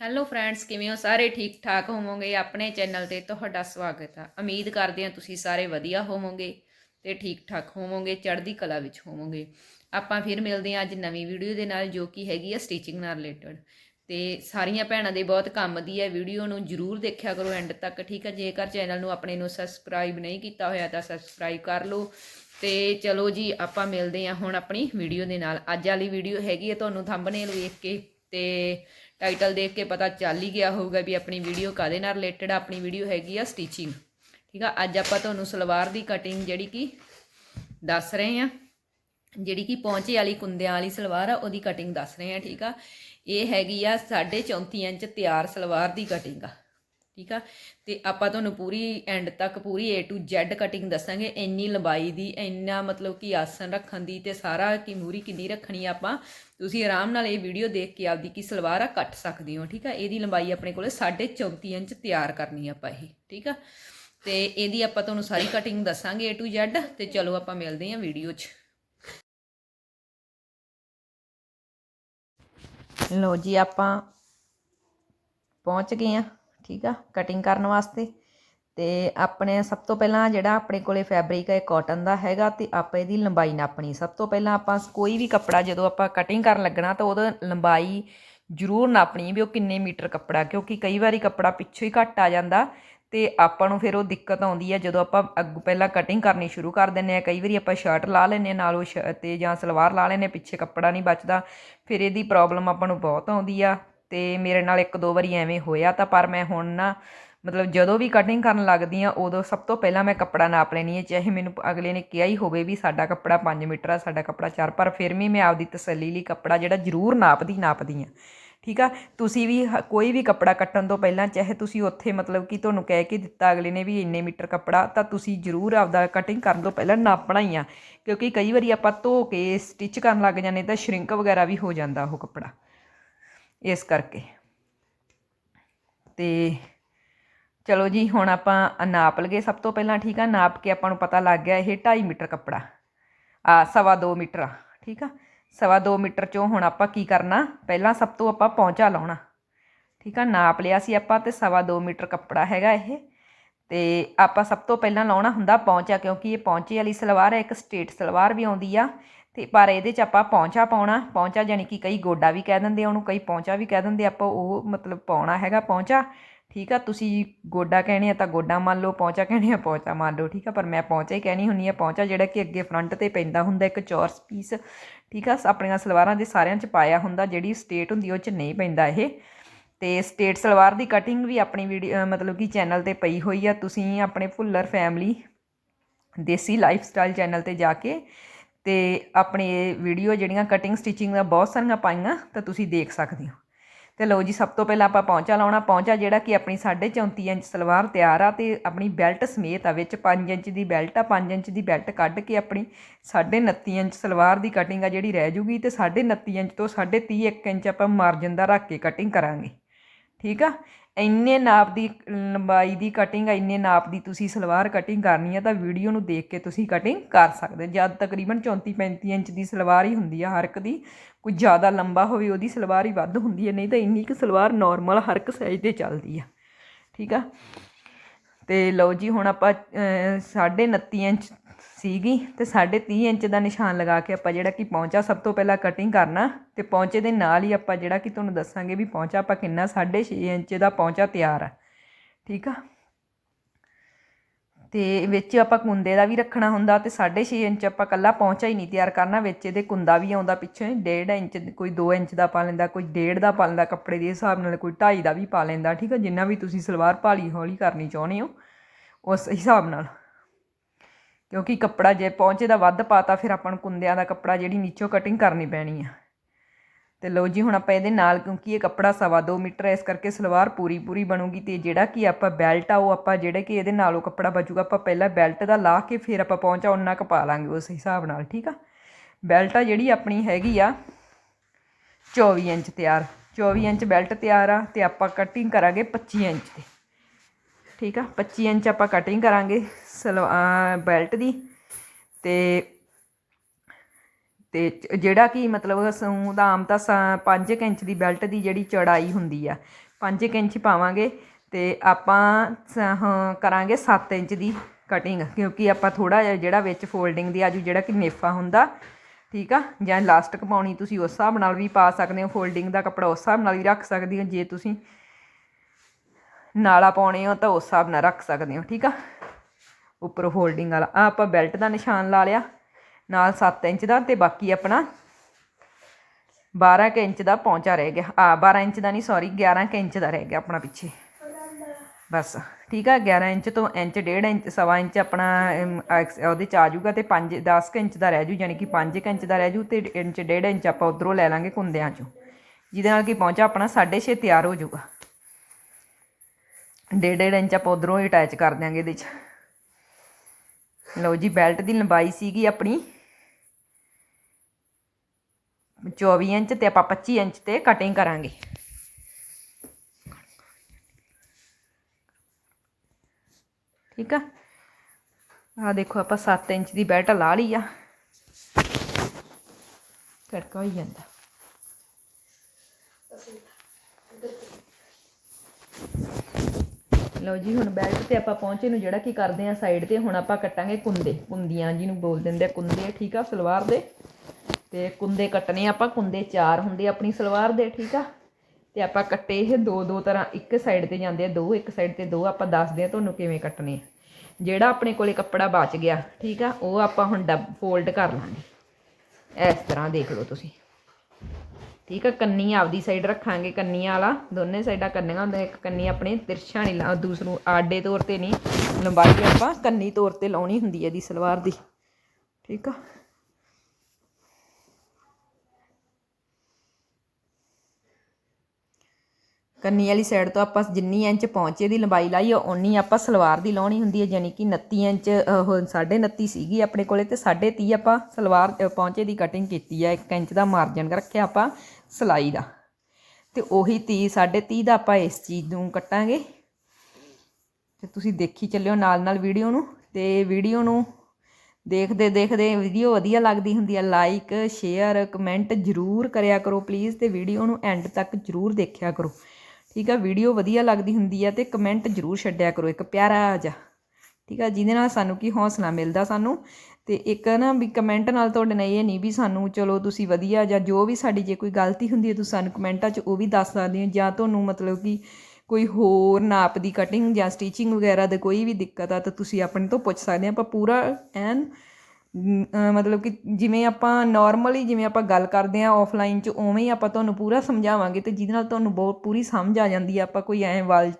Hello friends ਕਿਵੇਂ ਹੋ? ਸਾਰੇ ਠੀਕ ਠਾਕ ਹੋਵੋਗੇ? ਆਪਣੇ ਚੈਨਲ ਤੇ ਤੁਹਾਡਾ ਸਵਾਗਤ ਆ। ਉਮੀਦ ਕਰਦੇ ਹਾਂ ਤੁਸੀਂ ਸਾਰੇ ਵਧੀਆ ਹੋਵੋਗੇ ਤੇ ਠੀਕ ਠਾਕ ਹੋਵੋਗੇ, ਚੜ੍ਹਦੀ ਕਲਾ ਵਿੱਚ ਹੋਵੋਗੇ। ਆਪਾਂ ਫਿਰ ਮਿਲਦੇ ਹਾਂ ਅੱਜ ਨਵੀਂ ਵੀਡੀਓ ਦੇ ਨਾਲ, ਜੋ ਕਿ ਹੈਗੀ ਆ ਸਟਿਚਿੰਗ ਨਾਲ ਰਿਲੇਟਡ ਤੇ ਸਾਰੀਆਂ ਭੈਣਾਂ ਦੇ ਬਹੁਤ ਕੰਮ ਦੀ ਹੈ। ਵੀਡੀਓ ਨੂੰ ਜਰੂਰ ਦੇਖਿਆ ਕਰੋ ਐਂਡ ਤੱਕ, ਠੀਕ ਹੈ ਜੇਕਰ ਚੈਨਲ ਨੂੰ ਆਪਣੇ ਨੂੰ ਸਬਸਕ੍ਰਾਈਬ ਨਹੀਂ ਕੀਤਾ ਹੋਇਆ ਤਾਂ ਸਬਸਕ੍ਰਾਈਬ ਕਰ ਲਓ। ਤੇ ਚਲੋ ਜੀ, ਆਪਾਂ ਮਿਲਦੇ ਹਾਂ ਹੁਣ ਆਪਣੀ ਵੀਡੀਓ ਦੇ ਨਾਲ। ਅੱਜ ਵਾਲੀ ਵੀਡੀਓ ਹੈਗੀ ਹੈ ਤੁਹਾਨੂੰ ਥੰਬਨੇਲ ਵੇਖ ਕੇ। ਤੇ ਟਾਈਟਲ ਦੇਖ ਕੇ ਪਤਾ ਚੱਲ ਹੀ ਗਿਆ ਹੋਊਗਾ ਵੀ ਆਪਣੀ ਵੀਡੀਓ ਕਾਦੇ ਨਾਲ ਰਿਲੇਟਡ ਆ, ਆਪਣੀ ਵੀਡੀਓ ਹੈਗੀ ਆ ਸਟਿਚਿੰਗ ਠੀਕ ਆ, ਅੱਜ ਆਪਾਂ ਤੁਹਾਨੂੰ ਸਲਵਾਰ ਦੀ ਕਟਿੰਗ ਜਿਹੜੀ ਕਿ ਦੱਸ ਰਹੇ ਆ, ਜਿਹੜੀ ਕਿ ਪੌਂਚੇ ਵਾਲੀ, ਕੁੰਦਿਆਂ ਵਾਲੀ ਸਲਵਾਰ ਆ, ਉਹਦੀ ਕਟਿੰਗ ਦੱਸ ਰਹੇ ਆ, ਠੀਕ ਆ। ਇਹ ਹੈਗੀ ਆ 34.5 ਇੰਚ ਤਿਆਰ ਸਲਵਾਰ ਦੀ ਕਟਿੰਗ ਆ। ਠੀਕ ਆ? ਤੇ ਆਪਾਂ ਤੁਹਾਨੂੰ ਪੂਰੀ ਐਂਡ ਤੱਕ ਪੂਰੀ A to Z ਕਟਿੰਗ ਦੱਸਾਂਗੇ। ਇੰਨੀ ਲੰਬਾਈ ਦੀ, ਇੰਨਾ ਮਤਲਬ ਕਿ ਆਸਨ ਰੱਖਣ ਦੀ ਤੇ ਸਾਰਾ ਕਿ ਮੂਰੀ ਕਿੰਨੀ ਰੱਖਣੀ ਆਪਾਂ। ਤੁਸੀਂ ਆਰਾਮ ਨਾਲ ਇਹ ਵੀਡੀਓ ਦੇਖ ਕੇ ਆਪਦੀ ਕੀ ਸਲਵਾਰ ਆ ਕੱਟ ਸਕਦੇ ਹੋ, ਠੀਕ ਆ? ਇਹਦੀ ਲੰਬਾਈ ਆਪਣੇ ਕੋਲੇ 34.5 ਇੰਚ ਤਿਆਰ ਕਰਨੀ ਆਪਾਂ ਇਹ, ਠੀਕ ਆ? ਤੇ ਇਹਦੀ ਆਪਾਂ ਤੁਹਾਨੂੰ ਸਾਰੀ ਕਟਿੰਗ ਦੱਸਾਂਗੇ A to Z ਤੇ ਚਲੋ ਆਪਾਂ ਮਿਲਦੇ ਹਾਂ ਵੀਡੀਓ 'ਚ। ਲੋ ਜੀ ਆਪਾਂ ਪਹੁੰਚ ਗਏ ਆ ਠੀਕ ਆ ਕਟਿੰਗ ਕਰਨ ਵਾਸਤੇ। ਤੇ ਆਪਣੇ ਸਭ ਤੋਂ ਪਹਿਲਾਂ ਜਿਹੜਾ ਆਪਣੇ ਕੋਲੇ ਫੈਬਰਿਕ ਹੈ ਕਾਟਨ ਦਾ ਹੈਗਾ ਤੇ ਆਪਾਂ ਇਹਦੀ ਲੰਬਾਈ ਨਾਪਣੀ। ਸਭ ਤੋਂ ਪਹਿਲਾਂ ਆਪਾਂ ਕੋਈ ਵੀ ਕੱਪੜਾ ਜਦੋਂ ਆਪਾਂ ਕਟਿੰਗ ਕਰਨ ਲੱਗਣਾ ਤਾਂ ਉਹਦਾ ਲੰਬਾਈ ਜ਼ਰੂਰ ਨਾਪਣੀ ਵੀ ਉਹ ਕਿੰਨੇ ਮੀਟਰ ਕੱਪੜਾ, ਕਿਉਂਕਿ ਕਈ ਵਾਰੀ ਕੱਪੜਾ ਪਿੱਛੋਂ ਹੀ ਘੱਟ ਆ ਜਾਂਦਾ ਤੇ ਆਪਾਂ ਨੂੰ ਫਿਰ ਉਹ ਦਿੱਕਤ ਆਉਂਦੀ ਹੈ ਜਦੋਂ ਆਪਾਂ ਅੱਗੋਂ ਪਹਿਲਾਂ ਕਟਿੰਗ ਕਰਨੀ ਸ਼ੁਰੂ ਕਰ ਦਿੰਨੇ ਆ। ਕਈ ਵਾਰੀ ਆਪਾਂ ਸ਼ਰਟ ਲਾ ਲੈਨੇ ਨਾਲ ਉਹ ਸ਼- ਤੇ ਜਾਂ ਸਲਵਾਰ ਲਾ ਲੈਨੇ ਪਿੱਛੇ ਕੱਪੜਾ ਨਹੀਂ ਬਚਦਾ, ਫਿਰ ਇਹਦੀ ਪ੍ਰੋਬਲਮ ਆਪਾਂ ਨੂੰ ਬਹੁਤ ਆਉਂਦੀ ਆ। ਤੇ ਮੇਰੇ ਨਾਲ ਇੱਕ ਦੋ ਵਾਰੀ ਐਵੇਂ ਹੋਇਆ ਤਾਂ ਪਰ ਮੈਂ ਹੁਣ ਨਾ ਮਤਲਬ ਜਦੋਂ ਵੀ ਕਟਿੰਗ ਕਰਨ ਲੱਗਦੀ ਆ ਉਦੋਂ ਸਭ ਤੋਂ ਪਹਿਲਾਂ ਮੈਂ ਕੱਪੜਾ ਨਾਪ ਲੈਣੀ ਹੈ। ਚਾਹੇ ਮੈਨੂੰ ਅਗਲੇ ਨੇ ਕਿਹਾ ਹੀ ਹੋਵੇ ਵੀ ਸਾਡਾ ਕੱਪੜਾ 5 ਮੀਟਰ ਆ, ਸਾਡਾ ਕੱਪੜਾ 4 ਪਰ ਫਿਰ ਵੀ ਮੈਂ ਆਪਦੀ ਤਸੱਲੀ ਲਈ ਕੱਪੜਾ ਜਿਹੜਾ ਜ਼ਰੂਰ ਨਾਪਦੀ ਨਾਪਦੀ ਆ ਠੀਕ ਆ? ਤੁਸੀਂ ਵੀ ਕੋਈ ਵੀ ਕੱਪੜਾ ਕੱਟਣ ਤੋਂ ਪਹਿਲਾਂ, ਚਾਹੇ ਤੁਸੀਂ ਉੱਥੇ ਮਤਲਬ ਕਿ ਤੁਹਾਨੂੰ ਕਹਿ ਕੇ ਦਿੱਤਾ ਅਗਲੇ ਨੇ ਵੀ ਇੰਨੇ ਮੀਟਰ ਕੱਪੜਾ, ਤਾਂ ਤੁਸੀਂ ਜ਼ਰੂਰ ਆਪਦਾ ਕਟਿੰਗ ਕਰਨ ਤੋਂ ਪਹਿਲਾਂ ਨਾਪਣਾ ਹੀ ਆ। ਕਿਉਂਕਿ ਕਈ ਵਾਰੀ ਆਪਾਂ ਧੋ ਕੇ ਸਟਿਚ ਕਰਨ ਲੱਗ ਜਾਂਦੇ ਤਾਂ ਸ਼ਰਿੰਕ ਵਗੈਰਾ ਵੀ ਹੋ ਜਾਂਦਾ ਉਹ ਕੱਪੜਾ। ਇਸ ਕਰਕੇ। ਤੇ ਚਲੋ ਜੀ, ਹੁਣ ਆਪਾਂ ਨਾਪ ਲਗੇ। ਸਭ ਤੋਂ ਪਹਿਲਾਂ ਠੀਕ ਆ, ਨਾਪ ਕੇ ਆਪਾਂ ਨੂੰ ਪਤਾ ਲੱਗ ਗਿਆ ਇਹ 2.5 ਮੀਟਰ ਕੱਪੜਾ। ਆ ਸਵਾ 2 ਮੀਟਰ ਠੀਕ ਆ? ਸਵਾ 2 ਮੀਟਰ ਚੋਂ ਹੁਣ ਆਪਾਂ ਕੀ ਕਰਨਾ? ਪਹਿਲਾਂ ਸਭ ਤੋਂ ਆਪਾਂ ਪੌਂਚਾ ਲਾਉਣਾ। ਠੀਕ ਆ, ਨਾਪ ਲਿਆ ਸੀ ਆਪਾਂ ਤੇ ਸਵਾ 2 ਮੀਟਰ ਕੱਪੜਾ ਹੈਗਾ ਇਹ। ਤੇ ਆਪਾਂ ਸਭ ਤੋਂ ਪਹਿਲਾਂ ਲਾਉਣਾ ਹੁੰਦਾ ਪੌਂਚਾ, ਕਿਉਂਕਿ ਇਹ ਪੌਂਚੇ ਵਾਲੀ ਸਲਵਾਰ ਹੈ, ਇੱਕ ਸਟੇਟ ਸਲਵਾਰ ਵੀ ਆਉਂਦੀ ਆ। ਤੇ ਪਰ ਇਹਦੇ 'ਚ ਆਪਾਂ ਪੌਂਚਾ ਪਾਉਣਾ, ਪੌਂਚਾ ਜਾਨੀ ਕਿ ਕਈ ਗੋਡਾ ਵੀ ਕਹਿ ਦਿੰਦੇ ਆ, ਉਹਨੂੰ ਕਈ ਪੌਂਚਾ ਵੀ ਕਹਿ ਦਿੰਦੇ ਆਪਾਂ ਉਹ ਮਤਲਬ ਪਾਉਣਾ ਹੈਗਾ ਪੌਂਚਾ। ਠੀਕ ਆ, ਤੁਸੀਂ ਗੋਡਾ ਕਹਿਣੇ ਆ ਤਾਂ ਗੋਡਾ ਮੰਨ ਲਓ, ਪੌਂਚਾ ਕਹਿਣੇ ਆ, ਪੌਂਚਾ ਮੰਨ ਲਓ, ਠੀਕ ਆ, ਪਰ ਮੈਂ ਪੌਂਚਾ ਹੀ ਕਹਿਣੀ ਹੁੰਨੀ ਆ, ਪੌਂਚਾ ਜਿਹੜਾ ਕਿ ਅੱਗੇ ਫਰੰਟ ਤੇ ਪੈਂਦਾ ਹੁੰਦਾ, ਇੱਕ ਚੌਰਸ ਪੀਸ ਠੀਕ ਆ, ਆਪਣੀਆਂ ਸਲਵਾਰਾਂ ਦੇ ਸਾਰਿਆਂ 'ਚ ਪਾਇਆ ਹੁੰਦਾ, ਜਿਹੜੀ ਸਟੇਟ ਹੁੰਦੀ ਉਹ 'ਚ ਨਹੀਂ ਪੈਂਦਾ ਇਹ। ਤੇ ਸਟੇਟ ਸਲਵਾਰ ਦੀ ਕਟਿੰਗ ਵੀ ਆਪਣੀ ਵੀਡੀਓ ਮਤਲਬ ਕਿ ਚੈਨਲ ਤੇ ਪਈ ਹੋਈ ਆ, ਤੁਸੀਂ ਆਪਣੇ Bhullar family Desi lifestyle channel ਤੇ ਜਾ ਕੇ ਤੇ ਆਪਣੇ ਵੀਡੀਓ ਜਿਹੜੀਆਂ ਕਟਿੰਗ ਸਟਿਚਿੰਗ ਦਾ ਬਹੁਤ ਸਾਰੀਆਂ ਪਾਈਆਂ, ਤਾਂ ਤੁਸੀਂ ਦੇਖ ਸਕਦੇ ਹੋ। ਤੇ ਲਓ ਜੀ, ਸਭ ਤੋਂ ਪਹਿਲਾਂ ਆਪਾਂ ਪੌਂਚਾ ਲਾਉਣਾ। ਪੌਂਚਾ ਜਿਹੜਾ ਕਿ ਆਪਣੀ 34 ਇੰਚ ਸਲਵਾਰ ਤਿਆਰ ਆ ਤੇ ਆਪਣੀ ਬੈਲਟ ਸਮੇਤ ਆ ਵਿੱਚ 5 ਇੰਚ ਦੀ ਬੈਲਟ ਆ। 5 ਇੰਚ ਦੀ ਬੈਲਟ ਕੱਢ ਕੇ ਆਪਣੀ 29 ਇੰਚ ਸਲਵਾਰ ਦੀ ਕਟਿੰਗ ਆ ਜਿਹੜੀ ਰਹਿ ਜੂਗੀ ਤੇ 29 ਇੰਚ ਤੋਂ 30 1 ਇੰਚ ਆਪਾਂ ਮਾਰਜਨ ਦਾ ਰੱਖ ਕੇ ਕਟਿੰਗ ਕਰਾਂਗੇ। ਠੀਕ ਆ? ਇੰਨੇ ਨਾਪ ਦੀ ਲੰਬਾਈ ਦੀ ਕਟਿੰਗ ਆ ਇੰਨੇ ਨਾਪ ਦੀ ਤੁਸੀਂ ਸਲਵਾਰ ਕਟਿੰਗ ਕਰਨੀ ਆ ਤਾਂ ਵੀਡੀਓ ਨੂੰ ਦੇਖ ਕੇ ਤੁਸੀਂ ਕਟਿੰਗ ਕਰ ਸਕਦੇ ਜਦ ਤਕਰੀਬਨ 34 35 ਇੰਚ ਦੀ ਸਲਵਾਰ ਹੀ ਹੁੰਦੀ ਆ ਹਰ ਇੱਕ ਦੀ ਕੋਈ ਜ਼ਿਆਦਾ ਲੰਬਾ ਹੋਵੇ ਉਹਦੀ ਸਲਵਾਰ ਹੀ ਵੱਧ ਹੁੰਦੀ ਹੈ ਨਹੀਂ ਤਾਂ ਇੰਨੀ ਕੁ ਸਲਵਾਰ ਨਾਰਮਲ ਹਰ ਇੱਕ ਸਾਈਜ਼ ਤੇ ਚੱਲਦੀ ਆ। ਠੀਕ ਆ? ਤੇ ਲਓ ਜੀ ਹੁਣ ਆਪਾਂ ਅਹ, ਸਾਢੇ 29 ਇੰਚ ਸੀਗੀ ਤੇ ਸਾਢੇ 30 ਇੰਚ ਦਾ ਨਿਸ਼ਾਨ ਲਗਾ ਕੇ ਆਪਾਂ ਜਿਹੜਾ ਕਿ ਪੌਂਚਾ ਸਭ ਤੋਂ ਪਹਿਲਾਂ ਕਟਿੰਗ ਕਰਨਾ ਤੇ ਪੌਂਚੇ ਦੇ ਨਾਲ ਹੀ ਆਪਾਂ ਜਿਹੜਾ ਕਿ ਤੁਹਾਨੂੰ ਦੱਸਾਂਗੇ ਵੀ ਪੌਂਚਾ ਆਪਾਂ ਕਿੰਨਾ 6.5 ਇੰਚ ਦਾ ਪੌਂਚਾ ਤਿਆਰ ਆ। ਠੀਕ ਆ? ਤੇ ਵਿੱਚ ਆਪਾਂ ਕੁੰਦੇ ਦਾ ਵੀ ਰੱਖਣਾ ਹੁੰਦਾ ਤੇ 6.5 ਇੰਚ ਆਪਾਂ ਕੱਲਾ ਪੌਂਚਾ ਹੀ ਨਹੀਂ ਤਿਆਰ ਕਰਨਾ, ਵਿੱਚ ਇਹਦੇ ਕੁੰਦਾ ਵੀ ਆਉਂਦਾ ਪਿੱਛੇ 1.5 ਇੰਚ, ਕੋਈ 2 ਇੰਚ ਦਾ ਪਾ ਲੈਂਦਾ, ਕੋਈ 1.5 ਦਾ ਪਾ ਲੈਂਦਾ, ਕੱਪੜੇ ਦੇ ਹਿਸਾਬ ਨਾਲ ਕੋਈ 2.5 ਦਾ ਵੀ ਪਾ ਲੈਂਦਾ, ਠੀਕ ਆ? ਜਿੰਨਾ ਵੀ ਤੁਸੀਂ ਸਲਵਾਰ ਭਾਲੀ ਹੌਲੀ ਕਰਨੀ ਚਾਹੁੰਦੇ ਹੋ, ਉਸ ਹਿਸਾਬ ਨਾਲ। ਕਿਉਂਕਿ ਕੱਪੜਾ ਜੇ ਪਹੁੰਚੇ ਦਾ ਵੱਧ ਪਾਤਾ, ਫਿਰ ਆਪਾਂ ਨੂੰ ਕੁੰਦਿਆਂ ਦਾ ਕੱਪੜਾ ਜਿਹੜੀ ਨੀਚੋਂ ਕਟਿੰਗ ਕਰਨੀ ਪੈਣੀ ਆ। ਤੇ ਲਓ ਜੀ, ਹੁਣ ਆਪਾਂ ਇਹਦੇ ਨਾਲ, ਕਿਉਂਕਿ ਇਹ ਕੱਪੜਾ ਸਵਾ 2 ਮੀਟਰ ਇਸ ਕਰਕੇ ਸਲਵਾਰ ਪੂਰੀ ਪੂਰੀ ਬਣੂਗੀ ਤੇ ਜਿਹੜਾ ਕਿ ਆਪਾਂ ਬੈਲਟ ਆ, ਉਹ ਆਪਾਂ ਜਿਹੜੇ ਕਿ ਇਹਦੇ ਨਾਲੋਂ ਕੱਪੜਾ ਬਚੂਗਾ, ਆਪਾਂ ਪਹਿਲਾਂ ਬੈਲਟ ਦਾ ਲਾ ਕੇ ਫਿਰ ਆਪਾਂ ਪਹੁੰਚਾ ਉਹਨਾਂ ਕ ਪਾ ਲਾਂਗੇ ਉਸ ਹਿਸਾਬ ਨਾਲ, ਠੀਕ ਆ? ਬੈਲਟ ਆ ਜਿਹੜੀ ਆਪਣੀ ਹੈਗੀ ਆ 24 ਇੰਚ ਤਿਆਰ 24 ਇੰਚ ਬੈਲਟ ਤਿਆਰ ਆ ਤੇ ਆਪਾਂ ਕਟਿੰਗ ਕਰਾਂਗੇ 25 ਇੰਚ ਦੀ ਠੀਕ ਆ 25 ਇੰਚ ਆਪਾਂ ਕਟਿੰਗ ਕਰਾਂਗੇ ਸਲਵਾ ਬੈਲਟ ਦੀ। ਤੇ ਤੇ ਜਿਹੜਾ ਕਿ ਮਤਲਬ ਸੂੰ ਦਾ ਆਮ ਤਾਂ 5 ਇੰਚ ਦੀ ਬੈਲਟ ਦੀ ਜਿਹੜੀ ਚੌੜਾਈ ਹੁੰਦੀ ਆ 5 ਇੰਚ ਪਾਵਾਂਗੇ ਤੇ ਆਪਾਂ ਸ- ਹਾਂ, ਕਰਾਂਗੇ 7 ਇੰਚ ਦੀ ਕਟਿੰਗ ਕਿਉਂਕਿ ਆਪਾਂ ਥੋੜਾ ਜਿਹਾ ਜਿਹੜਾ ਵਿੱਚ ਫੋਲਡਿੰਗ ਦੀ ਆਜੂ ਜਿਹੜਾ ਕਿ ਨੇਫਾ ਹੁੰਦਾ ਠੀਕ ਆ? ਜਾਂ ਇਲਾਸਟਿਕ ਪਾਉਣੀ ਤੁਸੀਂ ਉਸ ਹਿਸਾਬ ਨਾਲ ਵੀ ਪਾ ਸਕਦੇ ਹੋ ਫੋਲਡਿੰਗ ਦਾ ਕੱਪੜਾ ਉਸ ਹਿਸਾਬ ਨਾਲ ਵੀ ਰੱਖ ਸਕਦੇ ਹੋ ਜੇ ਤੁਸੀਂ ਨਾਲਾ ਪਾਉਣੇ ਹੋ ਤਾਂ ਉਸ ਹਿਸਾਬ ਨਾਲ ਰੱਖ ਸਕਦੇ ਹੋ, ਠੀਕ ਆ? ਉੱਪਰ ਹੋਲਡਿੰਗ ਵਾਲਾ। ਆ ਆਪਾਂ ਬੈਲਟ ਦਾ ਨਿਸ਼ਾਨ ਲਾ ਲਿਆ। ਨਾਲ 7 ਇੰਚ ਦਾ ਤੇ ਬਾਕੀ ਆਪਣਾ 12 ਕੁ ਇੰਚ ਦਾ ਪੌਂਚਾ ਰਹਿ ਗਿਆ। ਆ 12 ਇੰਚ ਦਾ ਨਹੀਂ ਸੌਰੀ 11 ਕੁ ਇੰਚ ਦਾ ਰਹਿ ਗਿਆ ਆਪਣਾ ਪਿੱਛੇ। ਬਸ, ਠੀਕ ਆ? 11 ਇੰਚ ਤੋਂ ਇੰਚ, ਡੇਢ ਇੰਚ, ਸਵਾ ਇੰਚ ਆਪਣਾ ਉਹਦੇ ਚ ਆ ਜਾਊਗਾ ਤੇ 5 10 ਕੁ ਇੰਚ ਦਾ ਰਹਿ ਜੂ, ਯਾਨੀ ਕਿ 5 ਕੁ ਇੰਚ ਦਾ ਰਹਿ ਜੂ ਤੇ ਇੰਚ, ਡੇਢ ਇੰਚ ਆਪਾਂ ਉਧਰੋਂ ਲੈ ਲਾਂਗੇ ਕੁੰਦਿਆਂ ਚੋਂ। ਜਿਹਦੇ ਨਾਲ ਕਿ ਪਹੁੰਚਾ ਆਪਣਾ 6.5 ਤਿਆਰ ਹੋ ਜਾਊਗਾ। ਡੇਢ ਡੇਢ ਇੰਚ ਆਪਾਂ ਉਧਰੋਂ ਹੀ ਅਟੈਚ ਕਰ ਦਿਆਂਗੇ ਇਹਦੇ ਚ। ਲਓ ਜੀ ਬੈਲਟ ਦੀ ਲੰਬਾਈ ਸੀਗੀ ਆਪਣੀ 24 ਇੰਚ ਤੇ ਆਪਾਂ 25 ਇੰਚ ਤੇ ਕਟਿੰਗ ਕਰਾਂਗੇ। ਠੀਕ ਆ? ਆ ਦੇਖੋ, ਆਪਾਂ 7 ਇੰਚ ਦੀ ਬੈਲਟ ਲਾ ਲਈ ਆ। ਕੜਕਾ ਹੋਈ ਜਾਂਦਾ। ਲਓ ਜੀ, ਹੁਣ ਬੈਲਟ ਤੇ ਆਪਾਂ ਪਹੁੰਚੇ ਨੂੰ ਜਿਹੜਾ ਕੀ ਕਰਦੇ ਆ ਸਾਈਡ ਤੇ, ਹੁਣ ਆਪਾਂ ਕੱਟਾਂਗੇ ਕੁੰਦੇ। ਕੁੰਦੀਆਂ ਜਿਹਨੂੰ ਬੋਲ ਦਿੰਦੇ ਆ, ਕੁੰਦੇ ਠੀਕ ਆ, ਸਲਵਾਰ ਦੇ। ਤੇ ਕੁੰਦੇ ਕੱਟਣੇ ਆਪਾਂ, ਕੁੰਦੇ ਚਾਰ ਹੁੰਦੇ ਆਪਣੀ ਸਲਵਾਰ ਦੇ, ਠੀਕ ਆ? ਤੇ ਆਪਾਂ ਕੱਟੇ ਇਹ ਦੋ ਦੋ ਤਰ੍ਹਾਂ, ਇੱਕ ਸਾਈਡ ਤੇ ਜਾਂਦੇ ਆ ਦੋ, ਇੱਕ ਸਾਈਡ ਤੇ ਦੋ, ਆਪਾਂ ਦੱਸਦੇ ਆ ਤੁਹਾਨੂੰ ਕਿਵੇਂ ਕੱਟਣੇ ਆ। ਜਿਹੜਾ ਆਪਣੇ ਕੋਲੇ ਕੱਪੜਾ ਬਚ ਗਿਆ, ਠੀਕ ਆ, ਉਹ ਆਪਾਂ ਹੁਣ ਡਬ ਫੋਲਡ ਕਰ ਲਾਂਗੇ। ਇਸ ਤਰ੍ਹਾਂ ਦੇਖ ਲਓ ਤੁਸੀਂ। ਠੀਕ ਆ ਕੰਨੀ ਆਪਦੀ ਸਾਈਡ ਰੱਖਾਂਗੇ, ਕੰਨੀਆਂ ਵਾਲਾ, ਦੋਨੇ ਸਾਈਡਾਂ ਕੰਨੀਆਂ ਹੁੰਦਾ ਇੱਕ ਕੰਨੀ ਆਪਣੇ ਤਿਰਛਾ ਨਹੀਂ ਲਾ ਦੂਸਰੂ ਆਡੇ ਤੌਰ ਤੇ ਨਹੀਂ ਲੰਬਾਈ ਆਪਾਂ ਕੰਨੀ ਤੌਰ ਤੇ ਲਾਉਣੀ ਹੁੰਦੀ ਹੈ ਇਹਦੀ ਸਲਵਾਰ ਦੀ, ਠੀਕ ਆ। ਕੰਨੀ ਵਾਲੀ ਸਾਈਡ ਤੋਂ ਆਪਾਂ ਜਿੰਨੀ ਇੰਚ ਪਹੁੰਚੇ ਦੀ ਲੰਬਾਈ ਲਾਈ ਆ, ਓਨੀ ਆਪਾਂ ਸਲਵਾਰ ਦੀ ਲਾਉਣੀ ਹੁੰਦੀ ਹੈ ਯਾਨੀ ਕਿ 29 ਇੰਚ ਉਹ 29.5 ਸੀਗੀ ਆਪਣੇ ਕੋਲੇ ਤੇ 30 ਆਪਾਂ ਸਲਵਾਰ ਪਹੁੰਚੇ ਦੀ ਕਟਿੰਗ ਕੀਤੀ ਹੈ 1 ਇੰਚ ਦਾ ਮਾਰਜਨ ਰੱਖਿਆ ਆਪਾਂ ਸਲਾਈ ਦਾ। ਤੇ ਉਹੀ 30 30.5 ਦਾ ਆਪਾਂ ਇਸ ਚੀਜ਼ ਨੂੰ ਕੱਟਾਂਗੇ। ਤੇ ਤੁਸੀਂ ਦੇਖੀ ਚੱਲਿਓ ਨਾਲ ਨਾਲ ਵੀਡੀਓ ਨੂੰ। ਤੇ ਵੀਡੀਓ ਨੂੰ ਦੇਖਦੇ ਦੇਖਦੇ ਵੀਡੀਓ ਵਧੀਆ ਲੱਗਦੀ ਹੁੰਦੀ ਹੈ ਲਾਈਕ ਸ਼ੇਅਰ ਕਮੈਂਟ ਜ਼ਰੂਰ ਕਰਿਆ ਕਰੋ ਪਲੀਜ਼ ਤੇ ਵੀਡੀਓ ਨੂੰ ਐਂਡ ਤੱਕ ਜ਼ਰੂਰ ਦੇਖਿਆ ਕਰੋ। ਠੀਕ ਆ, ਵੀਡੀਓ ਵਧੀਆ ਲੱਗਦੀ ਹੁੰਦੀ ਹੈ ਤੇ ਕਮੈਂਟ ਜ਼ਰੂਰ ਛੱਡਿਆ ਕਰੋ, ਇੱਕ ਪਿਆਰਾ ਜਿਹਾ। ਠੀਕ ਆ, ਜਿਹਦੇ ਨਾਲ ਸਾਨੂੰ ਕੀ ਹੌਸਲਾ ਮਿਲਦਾ ਸਾਨੂੰ ਅਤੇ ਇੱਕ ਨਾ ਵੀ ਕਮੈਂਟ ਨਾਲ ਤੁਹਾਡੇ ਨਾਲ ਇਹ ਨਹੀਂ ਵੀ ਸਾਨੂੰ ਚਲੋ ਤੁਸੀਂ ਵਧੀਆ ਜਾਂ ਜੋ ਵੀ ਸਾਡੀ ਜੇ ਕੋਈ ਗਲਤੀ ਹੁੰਦੀ ਹੈ, ਤੁਸੀਂ ਸਾਨੂੰ ਕਮੈਂਟਾਂ 'ਚ ਉਹ ਵੀ ਦੱਸ ਸਕਦੇ ਹੋ ਜਾਂ ਤੁਹਾਨੂੰ ਮਤਲਬ ਕਿ ਕੋਈ ਹੋਰ ਨਾਪ ਦੀ ਕਟਿੰਗ ਜਾਂ ਸਟਿਚਿੰਗ ਵਗੈਰਾ ਦੇ ਕੋਈ ਵੀ ਦਿੱਕਤ ਆ ਤਾਂ ਤੁਸੀਂ ਆਪਣੇ ਤੋਂ ਪੁੱਛ ਸਕਦੇ ਆ ਆਪਾਂ ਪੂਰਾ ਐਨ ਮਤਲਬ ਕਿ ਜਿਵੇਂ ਆਪਾਂ ਨਾਰਮਲੀ ਜਿਵੇਂ ਆਪਾਂ ਗੱਲ ਕਰਦੇ ਆ ਆਫਲਾਈਨ 'ਚ, ਉਵੇਂ ਹੀ ਆਪਾਂ ਤੁਹਾਨੂੰ ਪੂਰਾ ਸਮਝਾਵਾਂਗੇ ਤੇ ਜਿਹਦੇ ਨਾਲ ਤੁਹਾਨੂੰ ਬਹੁਤ ਪੂਰੀ ਸਮਝ ਆ ਜਾਂਦੀ ਆ। ਆਪਾਂ ਕੋਈ ਐਂ ਵਾਲ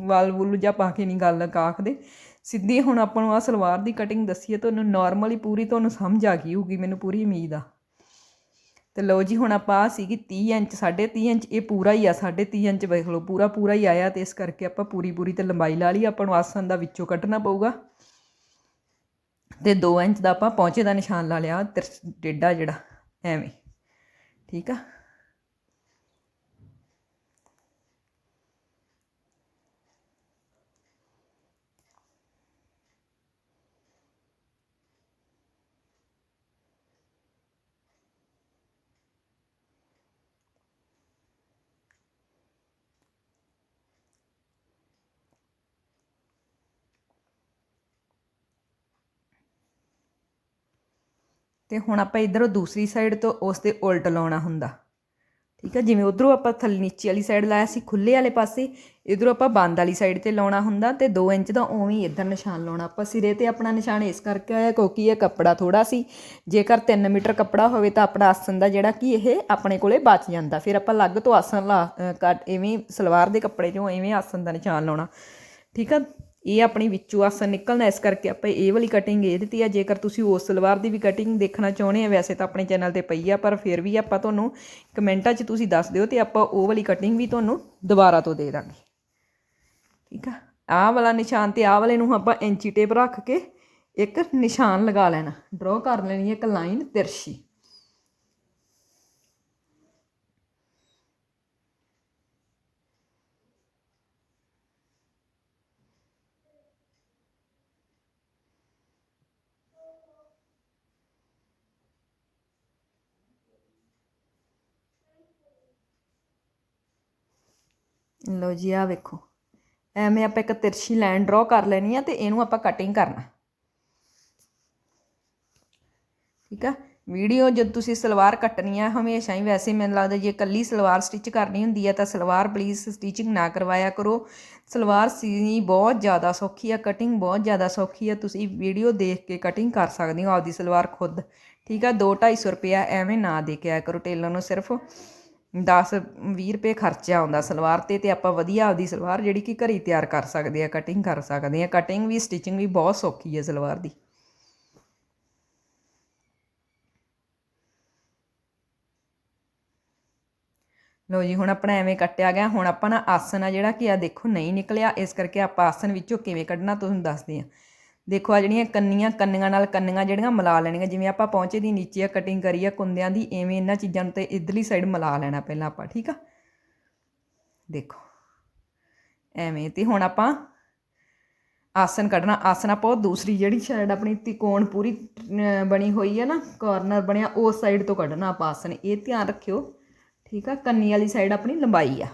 ਵਾਲ ਵੁੱਲ ਜਾਂ ਪਾ ਕੇ ਨਹੀਂ ਗੱਲ ਕਾਖਦੇ ਸਿੱਧੀ ਹੁਣ ਆਪਾਂ ਨੂੰ ਆ ਸਲਵਾਰ ਦੀ ਕਟਿੰਗ ਦੱਸੀ ਹੈ ਤੁਹਾਨੂੰ ਨਾਰਮਲੀ ਪੂਰੀ ਤੁਹਾਨੂੰ ਸਮਝ ਆ ਗਈ ਹੋਊਗੀ, ਮੈਨੂੰ ਪੂਰੀ ਉਮੀਦ ਆ। ਤੇ ਲਓ ਜੀ, ਹੁਣ ਆਪਾਂ ਆਹ ਸੀਗੀ 30 ਇੰਚ 30.5 ਇੰਚ, ਇਹ ਪੂਰਾ ਹੀ ਆ 30.5 ਇੰਚ ਵੇਖ ਲਓ, ਪੂਰਾ ਪੂਰਾ ਹੀ ਆਇਆ ਤੇ ਇਸ ਕਰਕੇ ਆਪਾਂ ਪੂਰੀ ਪੂਰੀ ਤੇ ਲੰਬਾਈ ਲਾ ਲਈ, ਆਪਾਂ ਨੂੰ ਆਸਨ ਦਾ ਵਿੱਚੋਂ ਕੱਢਣਾ ਪਊਗਾ। ਤੇ 2 ਇੰਚ ਦਾ ਆਪਾਂ ਪਹੁੰਚੇ ਦਾ ਨਿਸ਼ਾਨ ਲਾ ਲਿਆ ਤਿਰਛ ਡੇਡਾ ਜਿਹੜਾ, ਐਵੇਂ, ਠੀਕ ਆ? ਤੇ ਹੁਣ ਆਪਾਂ ਇਧਰੋਂ ਦੂਸਰੀ ਸਾਈਡ ਤੋਂ ਉਸ ਦੇ ਉਲਟ ਲਾਉਣਾ ਹੁੰਦਾ। ਠੀਕ ਆ ਜਿਵੇਂ ਉਧਰੋਂ ਆਪਾਂ ਥੱਲੇ ਨੀਚੇ ਵਾਲੀ ਸਾਈਡ ਲਾਇਆ ਸੀ ਖੁੱਲੇ ਵਾਲੇ ਪਾਸੇ ਇਧਰੋਂ ਆਪਾਂ ਬੰਦ ਵਾਲੀ ਸਾਈਡ ਤੇ ਲਾਉਣਾ ਹੁੰਦਾ ਤੇ 2 ਇੰਚ ਦਾ ਉਵੇਂ ਹੀ ਇੱਧਰ ਨਿਸ਼ਾਨ ਲਾਉਣਾ। ਆਪਾਂ ਸਿਰੇ ਤੇ ਆਪਣਾ ਨਿਸ਼ਾਨ ਇਸ ਕਰਕੇ ਆਇਆ ਕਿਉਂਕਿ ਇਹ ਕੱਪੜਾ ਥੋੜਾ ਸੀ। ਜੇਕਰ 3 ਮੀਟਰ ਕੱਪੜਾ ਹੋਵੇ ਤਾਂ ਆਪਣਾ ਆਸਨ ਦਾ ਜਿਹੜਾ ਕਿ ਇਹ ਆਪਣੇ ਕੋਲੇ ਬਚ ਜਾਂਦਾ। ਫਿਰ ਆਪਾਂ ਅਲੱਗ ਤੋਂ ਆਸਨ ਲਾ ਅ, ਕੱਟ ਐਵੇਂ ਸਲਵਾਰ ਦੇ ਕੱਪੜੇ 'ਚੋਂ ਇਵੇਂ ਆਸਨ ਦਾ ਨਿਸ਼ਾਨ ਲਾਉਣਾ। ਠੀਕ ਆ ਇਹ ਆਪਣੀ ਵਿੱਚੋਂ ਆਸਨ ਨਿਕਲਣਾ, ਇਸ ਕਰਕੇ ਆਪਾਂ ਇਹ ਵਾਲੀ ਕਟਿੰਗ ਇਹ ਦਿੱਤੀ ਆ। ਜੇਕਰ ਤੁਸੀਂ ਉਸ ਸਲਵਾਰ ਦੀ ਵੀ ਕਟਿੰਗ ਦੇਖਣਾ ਚਾਹੁੰਦੇ ਆ, ਵੈਸੇ ਤਾਂ ਆਪਣੇ ਚੈਨਲ ਤੇ ਪਈ ਆ, ਪਰ ਫਿਰ ਵੀ ਆਪਾਂ ਤੁਹਾਨੂੰ ਕਮੈਂਟਾਂ 'ਚ ਤੁਸੀਂ ਦੱਸ ਦਿਓ ਤੇ ਆਪਾਂ ਉਹ ਵਾਲੀ ਕਟਿੰਗ ਵੀ ਤੁਹਾਨੂੰ ਦੁਬਾਰਾ ਤੋਂ ਦੇ ਦਾਂਗੇ। ਠੀਕ ਆ? ਆਹ ਵਾਲਾ ਨਿਸ਼ਾਨ ਤੇ ਆਹ ਵਾਲੇ ਨੂੰ ਆਪਾਂ ਇੰਚੀ ਟੇਪ ਰੱਖ ਕੇ ਇੱਕ ਨਿਸ਼ਾਨ ਲਗਾ ਲੈਣਾ। ਡਰਾ ਕਰ ਲੈਣੀ ਹੈ ਇੱਕ ਲਾਈਨ ਤਿਰਛੀ। ਲਓ ਜੀ ਆ ਵੇਖੋ। ਐਵੇਂ ਆਪਾਂ ਇੱਕ ਤਿਰਛੀ ਲਾਈਨ ਡਰਾ ਕਰ ਲੈਣੀ ਆ ਤੇ ਇਹਨੂੰ ਆਪਾਂ ਕਟਿੰਗ ਕਰਨਾ। ਠੀਕ ਆ? ਵੀਡੀਓ ਜਦ ਤੁਸੀਂ ਸਲਵਾਰ ਕੱਟਣੀ ਆ, ਹਮੇਸ਼ਾ ਹੀ ਵੈਸੇ ਮੈਨੂੰ ਲੱਗਦਾ ਜੇ ਇਕੱਲੀ ਸਲਵਾਰ ਸਟਿਚ ਕਰਨੀ ਹੁੰਦੀ ਹੈ ਤਾਂ ਸਲਵਾਰ ਪਲੀਜ਼ ਸਟਿਚਿੰਗ ਨਾ ਕਰਵਾਇਆ ਕਰੋ। ਸਲਵਾਰ ਸੀਣੀ ਬਹੁਤ ਜ਼ਿਆਦਾ ਸੌਖੀ ਆ ਕਟਿੰਗ ਬਹੁਤ ਜ਼ਿਆਦਾ ਸੌਖੀ ਆ, ਤੁਸੀਂ ਵੀਡੀਓ ਦੇਖ ਕੇ ਕਟਿੰਗ ਕਰ ਸਕਦੇ ਹੋ ਆਪਦੀ ਸਲਵਾਰ ਖੁਦ। ਠੀਕ ਆ? 2-250 ਰੁਪਇਆ ਐਵੇਂ ਨਾ ਦੇ ਕੇ ਆਇਆ ਕਰੋ, ਟੇਲਰ ਨੂੰ ਸਿਰਫ। ਦਸ, ਵੀਹ ਰੁਪਏ ਖਰਚਾ ਆਉਂਦਾ ਸਲਵਾਰ ਤੇ ਤੇ ਆਪਾਂ ਵਧੀਆ ਆਪਦੀ ਸਲਵਾਰ ਜਿਹੜੀ ਕਿ ਘਰੇ ਤਿਆਰ ਕਰ ਸਕਦੇ ਆ ਕਟਿੰਗ ਕਰ ਸਕਦੇ ਆ। ਕਟਿੰਗ ਵੀ ਸਟਿਚਿੰਗ ਵੀ ਬਹੁਤ ਸੌਖੀ ਹੈ ਸਲਵਾਰ ਦੀ। ਲੋ ਜੀ, ਹੁਣ ਆਪਣਾ ਐਵੇਂ ਕੱਟਿਆ ਗਿਆ। ਹੁਣ ਆਪਾਂ ਨਾ ਆਸਨ ਆ ਜਿਹੜਾ ਕਿ ਆ ਦੇਖੋ ਨਹੀਂ ਨਿਕਲਿਆ। ਇਸ ਕਰਕੇ ਆਪਾਂ ਆਸਨ ਵਿੱਚੋਂ ਕਿਵੇਂ ਕੱਢਣਾ, ਤੁਹਾਨੂੰ ਦੱਸਦੇ ਆ। ਦੇਖੋ ਆ ਜਿਹੜੀਆਂ ਕੰਨੀਆਂ ਕੰਨੀਆਂ ਨਾਲ ਕੰਨੀਆਂ ਜਿਹੜੀਆਂ ਮਿਲਾ ਲੈਣੀਆਂ, ਜਿਵੇਂ ਆਪਾਂ ਪਹੁੰਚੇ ਦੀ ਨੀਚੇ ਆ ਕਟਿੰਗ ਕਰੀ ਆ, ਕੁੰਦਿਆਂ ਦੀ, ਐਵੇਂ ਇਹਨਾਂ ਚੀਜ਼ਾਂ ਨੂੰ ਤੇ ਇਧਰਲੀ ਸਾਈਡ ਮਿਲਾ ਲੈਣਾ ਪਹਿਲਾਂ ਆਪਾਂ, ਠੀਕ ਆ? ਦੇਖੋ, ਐਵੇਂ ਤੇ ਹੁਣ ਆਪਾਂ ਆਸਨ ਕੱਢਣਾ, ਆਸਨ ਆਪਾਂ ਉਹ ਦੂਸਰੀ ਜਿਹੜੀ ਸਾਈਡ ਆਪਣੀ ਤਿਕੋਣ ਪੂਰੀ ਬਣੀ ਹੋਈ ਹੈ ਨਾ ਕਾਰਨਰ ਬਣਿਆ ਉਸ ਸਾਈਡ ਤੋਂ ਕੱਢਣਾ ਆਪਾਂ ਆਸਨ, ਇਹ ਧਿਆਨ ਰੱਖਿਓ, ਠੀਕ ਆ? ਕੰਨੀ ਵਾਲੀ ਸਾਈਡ ਆਪਣੀ ਲੰਬਾਈ ਆ।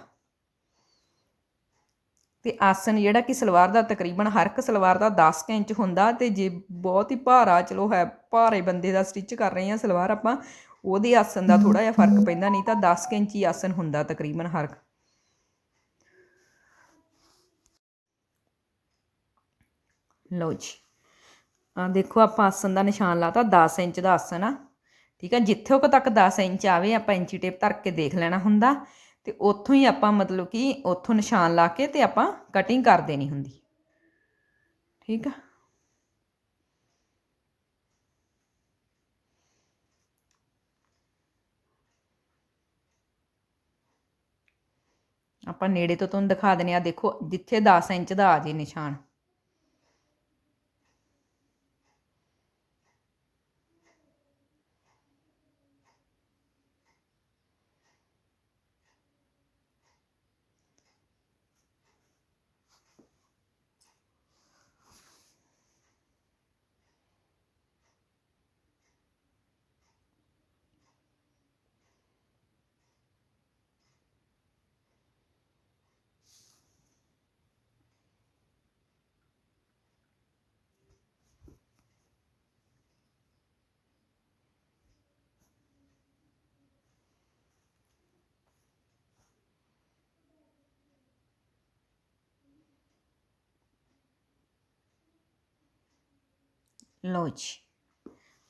ਤੇ ਆਸਨ ਜਿਹੜਾ ਕਿ ਸਲਵਾਰ ਦਾ ਤਕਰੀਬਨ ਹਰ ਇੱਕ ਸਲਵਾਰ ਦਾ 10 ਇੰਚ ਹੁੰਦਾ ਤੇ ਜੇ ਬਹੁਤ ਹੀ ਭਾਰਾ, ਚਲੋ ਹੈ, ਭਾਰੇ ਬੰਦੇ ਦਾ ਸਟਿਚ ਕਰ ਰਹੇ ਆ ਸਲਵਾਰ ਆਪਾਂ, ਉਹਦੇ ਆਸਨ ਦਾ ਥੋੜਾ ਜਿਹਾ ਫ਼ਰਕ ਪੈਂਦਾ, ਨਹੀਂ ਤਾਂ 10 ਇੰਚ ਹੀ ਆਸਨ ਹੁੰਦਾ ਤਕਰੀਬਨ ਹਰ ਲਓ ਜੀ ਆ ਦੇਖੋ ਆਪਾਂ ਆਸਨ ਦਾ ਨਿਸ਼ਾਨ ਲਾਤਾ 10 ਇੰਚ ਦਾ ਆਸਨ ਆ, ਠੀਕ ਆ, ਜਿੱਥੇ ਕੁ ਤੱਕ 10 ਇੰਚ ਆਵੇ ਆਪਾਂ ਇੰਚੀ ਟੇਪ ਧਰ ਕੇ ਦੇਖ ਲੈਣਾ ਹੁੰਦਾ। ਤੇ ਉੱਥੋਂ ਹੀ ਆਪਾਂ ਮਤਲਬ ਕਿ ਉੱਥੋਂ ਨਿਸ਼ਾਨ ਲਾ ਕੇ ਤੇ ਆਪਾਂ ਕਟਿੰਗ ਕਰ ਦੇਣੀ ਹੁੰਦੀ। ਠੀਕ ਆ? ਆਪਾਂ ਨੇੜੇ ਤੋਂ ਤੁਹਾਨੂੰ ਦਿਖਾ ਦਿੰਦੇ ਆ ਦੇਖੋ, ਜਿੱਥੇ 10 ਇੰਚ ਦਾ ਆ ਜੇ ਨਿਸ਼ਾਨ। ਲਓ ਜੀ।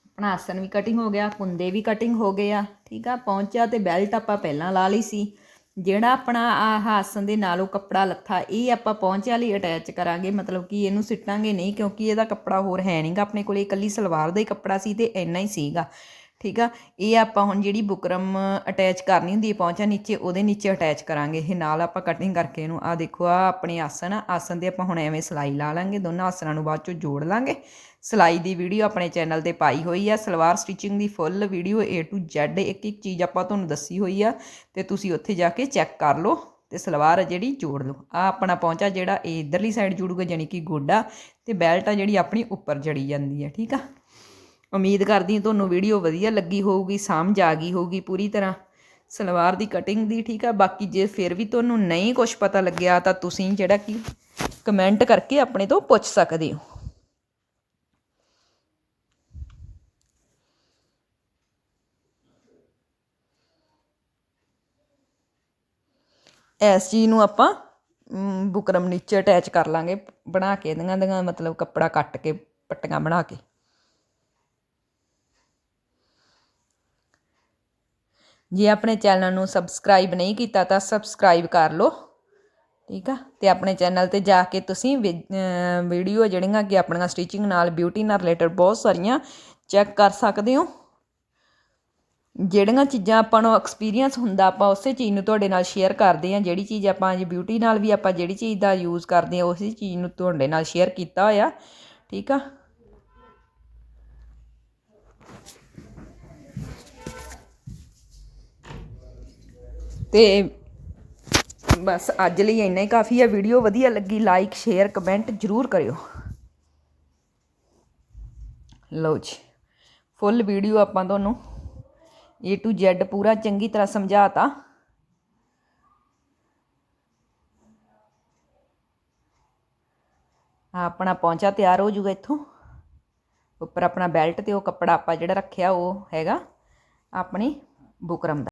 ਆਪਣਾ ਆਸਨ ਵੀ ਕਟਿੰਗ ਹੋ ਗਿਆ, ਕੁੰਦੇ ਵੀ ਕਟਿੰਗ ਹੋ ਗਏ ਆ। ਠੀਕ ਆ, ਪਹੁੰਚਿਆ ਤੇ ਬੈਲਟ ਆਪਾਂ ਪਹਿਲਾਂ ਲਾ ਲਈ ਸੀ। ਜਿਹੜਾ ਆਪਣਾ ਆਹ ਆਸਨ ਦੇ ਨਾਲੋਂ ਕੱਪੜਾ ਲੱਥਾ, ਇਹ ਆਪਾਂ ਪਹੁੰਚਿਆ ਲਈ ਅਟੈਚ ਕਰਾਂਗੇ। ਮਤਲਬ ਕਿ ਇਹਨੂੰ ਸਿੱਟਾਂਗੇ ਨਹੀਂ, ਕਿਉਂਕਿ ਇਹਦਾ ਕੱਪੜਾ ਹੋਰ ਹੈ ਨਹੀਂਗਾ ਆਪਣੇ ਕੋਲੇ ਇਕੱਲੀ ਸਲਵਾਰ ਦਾ ਹੀ ਕੱਪੜਾ ਸੀ ਤੇ ਇੰਨਾ ਹੀ ਸੀਗਾ। ਠੀਕ ਆ? ਇਹ ਆਪਾਂ ਹੁਣ ਜਿਹੜੀ ਬੁਕਰਮ ਅਟੈਚ ਕਰਨੀ ਹੁੰਦੀ ਹੈ ਪਹੁੰਚਾ ਨੀਚੇ, ਉਹਦੇ ਨੀਚੇ ਅਟੈਚ ਕਰਾਂਗੇ। ਇਹ ਨਾਲ ਆਪਾਂ ਕਟਿੰਗ ਕਰਕੇ ਇਹਨੂੰ ਆ ਦੇਖੋ ਆ ਆਪਣੇ ਆਸਨ ਆ। ਆਸਨ ਦੇ ਆਪਾਂ ਹੁਣ ਐਵੇਂ ਸਲਾਈ ਲਾ ਲਾਂਗੇ, ਦੋਨਾਂ ਆਸਨਾਂ ਨੂੰ ਬਾਅਦ ਚੋਂ ਜੋੜ ਲਾਂਗੇ। ਸਲਾਈ ਦੀ ਵੀਡੀਓ ਆਪਣੇ ਚੈਨਲ ਤੇ ਪਾਈ ਹੋਈ ਆ। Salwar stitching the full video A to Z, ਇੱਕ ਇੱਕ ਚੀਜ਼ ਆਪਾਂ ਤੁਹਾਨੂੰ ਦੱਸੀ ਹੋਈ ਆ। ਤੇ ਤੁਸੀਂ ਉੱਥੇ ਜਾ ਕੇ ਚੈੱਕ ਕਰ ਲਓ ਤੇ ਸਲਵਾਰ ਆ ਜਿਹੜੀ, ਜੋੜ ਲਓ। ਆ ਆਪਣਾ ਪਹੁੰਚਾ ਜਿਹੜਾ ਇਹ ਇਧਰਲੀ ਸਾਈਡ ਜੁੜੂਗਾ ਜਾਨੀ ਕਿ ਗੋਡਾ। ਤੇ ਬੈਲਟ ਆ ਜਿਹੜੀ ਆਪਣੀ ਉੱਪਰ ਜੜੀ ਜਾਂਦੀ ਹੈ ਠੀਕ ਆ? ਉਮੀਦ ਕਰਦੀ ਹਾਂ ਤੁਹਾਨੂੰ ਵੀਡੀਓ ਵਧੀਆ ਲੱਗੀ ਹੋਊਗੀ ਸਮਝ ਆ ਗਈ ਹੋਊਗੀ ਪੂਰੀ ਤਰ੍ਹਾਂ। ਸਲਵਾਰ ਦੀ ਕਟਿੰਗ ਦੀ ਠੀਕ ਆ, ਬਾਕੀ ਜੇ ਫਿਰ ਵੀ ਤੁਹਾਨੂੰ ਨਹੀਂ ਕੁਝ ਪਤਾ ਲੱਗਿਆ ਤਾਂ ਤੁਸੀਂ ਜਿਹੜਾ ਕਿ ਕਮੈਂਟ ਕਰਕੇ ਆਪਣੇ ਤੋਂ ਪੁੱਛ ਸਕਦੇ ਹੋ। ਇਸ ਚੀਜ਼ ਨੂੰ ਆਪਾਂ ਬੁਕਰਮ ਨੀਚੇ ਅਟੈਚ ਕਰ ਲਾਂਗੇ, ਬਣਾ ਕੇ ਇਹਦੀਆਂ ਦੀਆਂ ਮਤਲਬ ਕੱਪੜਾ ਕੱਟ ਕੇ, ਪੱਟੀਆਂ ਬਣਾ ਕੇ। ਜੇ ਆਪਣੇ ਚੈਨਲ ਨੂੰ ਸਬਸਕ੍ਰਾਈਬ ਨਹੀਂ ਕੀਤਾ ਤਾਂ ਸਬਸਕ੍ਰਾਈਬ ਕਰ ਲਓ, ਠੀਕ ਆ? ਤੇ ਆਪਣੇ ਚੈਨਲ ਤੇ ਜਾ ਕੇ ਤੁਸੀਂ ਵੀਡੀਓ ਜਿਹੜੀਆਂ ਕਿ ਆਪਣੀਆਂ ਸਟਿਚਿੰਗ ਨਾਲ ਬਿਊਟੀ ਨਾਲ ਰਿਲੇਟਡ ਬਹੁਤ ਸਾਰੀਆਂ ਚੈੱਕ ਕਰ ਸਕਦੇ ਹੋ। ਜਿਹੜੀਆਂ ਚੀਜ਼ਾਂ ਆਪਾਂ ਨੂੰ ਐਕਸਪੀਰੀਅੰਸ ਹੁੰਦਾ, ਆਪਾਂ ਉਸੇ ਚੀਜ਼ ਨੂੰ ਤੁਹਾਡੇ ਨਾਲ ਸ਼ੇਅਰ ਕਰਦੇ ਹਾਂ। ਜਿਹੜੀ ਚੀਜ਼ ਆਪਾਂ ਅੱਜ ਬਿਊਟੀ ਨਾਲ ਵੀ ਆਪਾਂ ਜਿਹੜੀ ਚੀਜ਼ ਦਾ ਯੂਜ਼ ਕਰਦੇ ਹਾਂ, ਉਸੇ ਚੀਜ਼ ਨੂੰ ਤੁਹਾਡੇ ਨਾਲ ਸ਼ੇਅਰ ਕੀਤਾ ਹੋਇਆ, ਠੀਕ ਆ? ਅਤੇ ਬਸ ਅੱਜ ਲਈ ਇੰਨਾ ਹੀ। ਕਾਫੀ ਹੈ ਵੀਡੀਓ ਵਧੀਆ ਲੱਗੀ। ਲਾਈਕ ਸ਼ੇਅਰ ਕਮੈਂਟ ਜ਼ਰੂਰ ਕਰਿਓ। ਲਓ ਜੀ ਫੁੱਲ ਵੀਡੀਓ ਆਪਾਂ ਤੁਹਾਨੂੰ A to Z ਪੂਰਾ ਚੰਗੀ ਤਰ੍ਹਾਂ ਸਮਝਾਤਾ। ਆਪਣਾ ਪੌਂਚਾ ਤਿਆਰ ਹੋ ਜੂਗਾ ਇੱਥੋਂ। ਉੱਪਰ ਆਪਣਾ ਬੈਲਟ ਤੇ ਉਹ ਕੱਪੜਾ ਆਪਾਂ ਜਿਹੜਾ ਰੱਖਿਆ ਉਹ ਹੈਗਾ, ਆਪਣੀ ਬੁਕਰਮ